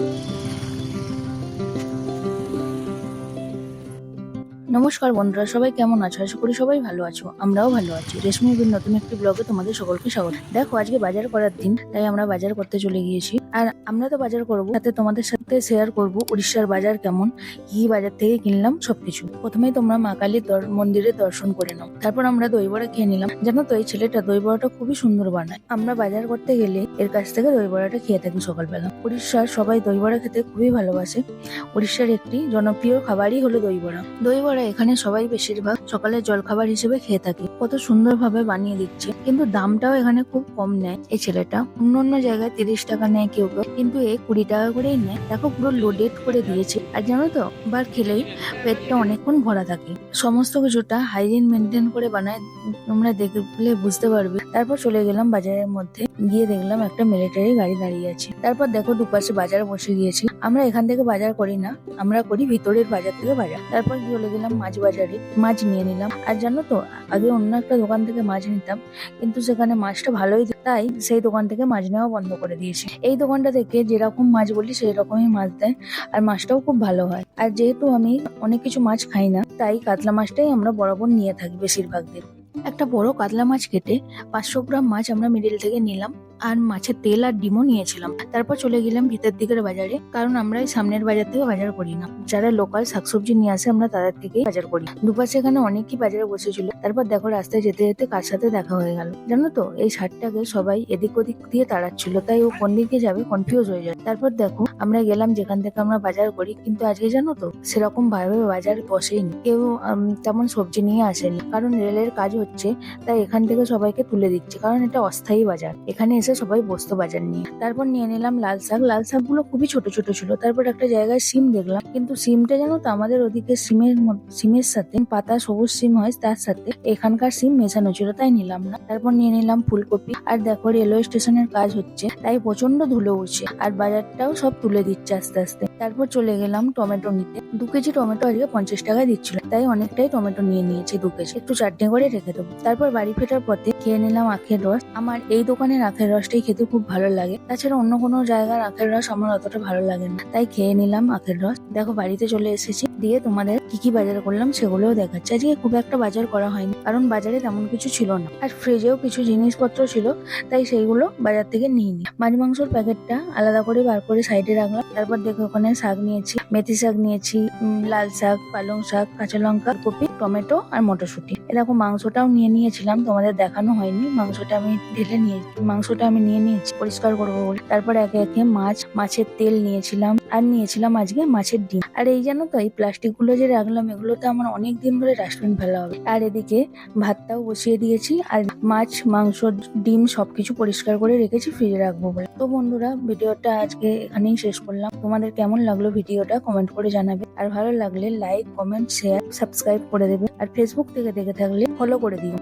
Thank you. নমস্কার বন্ধুরা, সবাই কেমন আছো? আশা করি সবাই ভালো আছো, আমরাও ভালো আছি। রেশমি বিন নতুন একটি ব্লগে তোমাদের সকলকে স্বাগত। দেখো, আজকে বাজার করার দিন, তাই আমরা বাজার করতে চলে গিয়েছি। আর আমরা তো বাজার করব সাথে তোমাদের সাথে শেয়ার করব উড়িষ্যার বাজার কেমন, কি বাজার থেকে কিনলাম, সবকিছু। প্রথমেই তোমরা মা কালীর দর- মন্দিরে দর্শন করে নাও। তারপর আমরা দই বড়া খেয়ে নিলাম। জানো তো এই ছেলেটা দই বড়াটা খুবই সুন্দর বানায়। আমরা বাজার করতে গেলে এর কাছ থেকে দই বড়াটা খেয়ে থাকি সকালবেলা। উড়িষ্যার সবাই দই বড়া খেতে খুবই ভালোবাসে। উড়িষ্যার একটি জনপ্রিয় খাবারই হলো দই বড়া দই বড়া এখানে সবাই বেশিরভাগ সকালের জলখাবার হিসেবে খেয়ে থাকে। কত সুন্দরভাবে বানিয়ে দিচ্ছে। কিন্তু দামটাও এখানে খুব কম নেয় এই ছেলেটা। অন্য অন্য জায়গায় তিরিশ টাকা নেয় কেউ কেউ। কিন্তু এ কুড়ি টাকা করেই নেয়। দেখো পুরো লোডেড করে দিয়েছে। আর জানো তো বার খেলেই পেটটা অনেকক্ষণ ভরা থাকে। সমস্ত কিছুটা হাইজিন মেনটেন করে বানায় তোমরা দেখলে বুঝতে পারবে। তারপর চলে গেলাম বাজারের মধ্যে। গিয়ে দেখলাম একটা মিলিটারি গাড়ি দাঁড়িয়ে আছে। তারপর দেখো দুপাশে বাজার বসে গিয়েছে। আমরা এখান থেকে বাজার করি না। আমরা করি ভিতরের বাজার থেকে বাজার। তারপর চলে গেলাম মাছ বাজারে মাছ নিয়ে নিলাম। আর জানো তো, আগে অন্য একটা দোকান থেকে মাছ নিতাম, কিন্তু সেখানে মাছটা ভালোই তাই সেই দোকান থেকে মাছ নেওয়া বন্ধ করে দিয়েছি। এই দোকানটা থেকে যেরকম মাছ বলি সেই রকমই মাছ দেয়, আর মাছটাও খুব ভালো হয়। আর যেহেতু আমি অনেক কিছু মাছ খাই না, তাই কাতলা মাছটাই আমরা বরাবর নিয়ে থাকি বেশিরভাগ দিন। একটা বড় কাতলা মাছ কেটে পাঁচশো গ্রাম মাছ আমরা মিডিল থেকে নিলাম। আর মাছের তেল আর ডিমও নিয়েছিলাম। তারপর চলে গেলাম ভিতর দিকের বাজারে। কারণ আমরা সামনের বাজার থেকে বাজার করি না। যারা লোকাল শাকসবজি নিয়ে আসে, আমরা তাদের থেকেই বাজার করি। দুপাশে এখানে অনেকই বাজারে বসেছিল। তারপর দেখো, রাস্তায় যেতে যেতে কার সাথে দেখা হয়ে গেল। জানো তো, এই শার্টটাকে সবাই এদিক ওদিক দিয়ে তাড়াচ্ছিল। তাই ও কোন দিকে যাবে কনফিউজ হয়ে যায়। তারপর দেখো, আমরা গেলাম যেখান থেকে আমরা বাজার করি। কিন্তু আজকে জানো তো, সেরকম ভাবে বাজার বসেইনি কেউ তেমন সবজি নিয়ে আসেনি। কারণ রেলের কাজ হচ্ছে, তাই এখান থেকে সবাইকে তুলে দিচ্ছে। কারণ এটা অস্থায়ী বাজার। এখানে এসে সবাই বসতো বাজার নিয়ে। তারপর নিয়ে নিলাম লাল শাক। লাল শাকগুলো খুবই ছোট ছোট ছিল। তারপর একটা জায়গায় সিম দেখলাম। কিন্তু সিমটা জানো তো, আমাদের ওদিকে সিমের সিমের সাথে পাতা সবুজ সিম হয়, তার সাথে এখানকার সিম মেশানো ছিল, তাই নিলাম না। তারপর নিয়ে নিলাম ফুলকপি। আর দেখো, রেলওয়ে স্টেশনের কাজ হচ্ছে, তাই প্রচণ্ড ধুলো উঠছে। আর বাজারটাও সব তুলে দিচ্ছে আস্তে আস্তে। তারপর চলে গেলাম টমেটো নিতে। দু কেজি টমেটো আজকে পঞ্চাশ টাকায় দিচ্ছিল। তাই অনেকটাই টমেটো নিয়ে নিয়েছি দু কেজি। একটু চাটনি করে রেখে দেবো। তারপর বাড়ি ফেরার পথে খেয়ে নিলাম আখের রস। আমার এই দোকানের আখের রসটাই খেতে খুব ভালো লাগে। তাছাড়া অন্য কোনো জায়গার আখের রস আমার অতটা ভালো লাগে না। তাই খেয়ে নিলাম আখের রস। দেখো বাড়িতে চলে এসেছি। দিয়ে তোমাদের কি কি বাজার করলাম সেগুলোও দেখাচ্ছি। আজকে খুব একটা বাজার করা হয়নি, কারণ বাজারে তেমন কিছু ছিল না। আর ফ্রিজেও কিছু জিনিসপত্র ছিল, তাই সেইগুলো বাজার থেকে নিয়ে নি মাছ মাংসর প্যাকেটটা আলাদা করে বার করে সাইডে রাখলাম, তারপর দেখো ওখানে শাক নিয়েছি। মেথি শাক নিয়েছি লাল শাক, পালং শাক, কাঁচা লঙ্কা, কপি, টমেটো আর মটরশুঁটি। এরকম মাংসটাও নিয়ে নিয়েছিলাম, তোমাদের দেখানো হয়নি। মাংসটা আমি ঢেলে নিয়ে মাংসটা আমি নিয়ে নিয়েছি, পরিষ্কার করব বলে। তারপর একে একে মাছ, মাছের তেল নিয়েছিলাম আর নিয়েছিলাম আজকে মাছের ডিম। আর এই জানো তো, এই প্লাস্টিকগুলো যে রাখলাম এগুলোতে আমার অনেক দিন ধরে ডাস্টবিন ফেলা হবে। আর এদিকে ভাতটাও বসিয়ে দিয়েছি আর মাছ, মাংস, ডিম সবকিছু পরিষ্কার করে রেখেছি, ফ্রিজে রাখব বলে। তো বন্ধুরা, ভিডিওটা আজকে এখানেই শেষ করলাম। তোমাদের কেমন লাগল ভিডিওটা কমেন্ট করে জানাবে। আর ভালো লাগলে লাইক কমেন্ট শেয়ার সাবস্ক্রাইব করে দেবে আর ফেসবুক থেকে দেখে থাকলে ফলো করে দিও।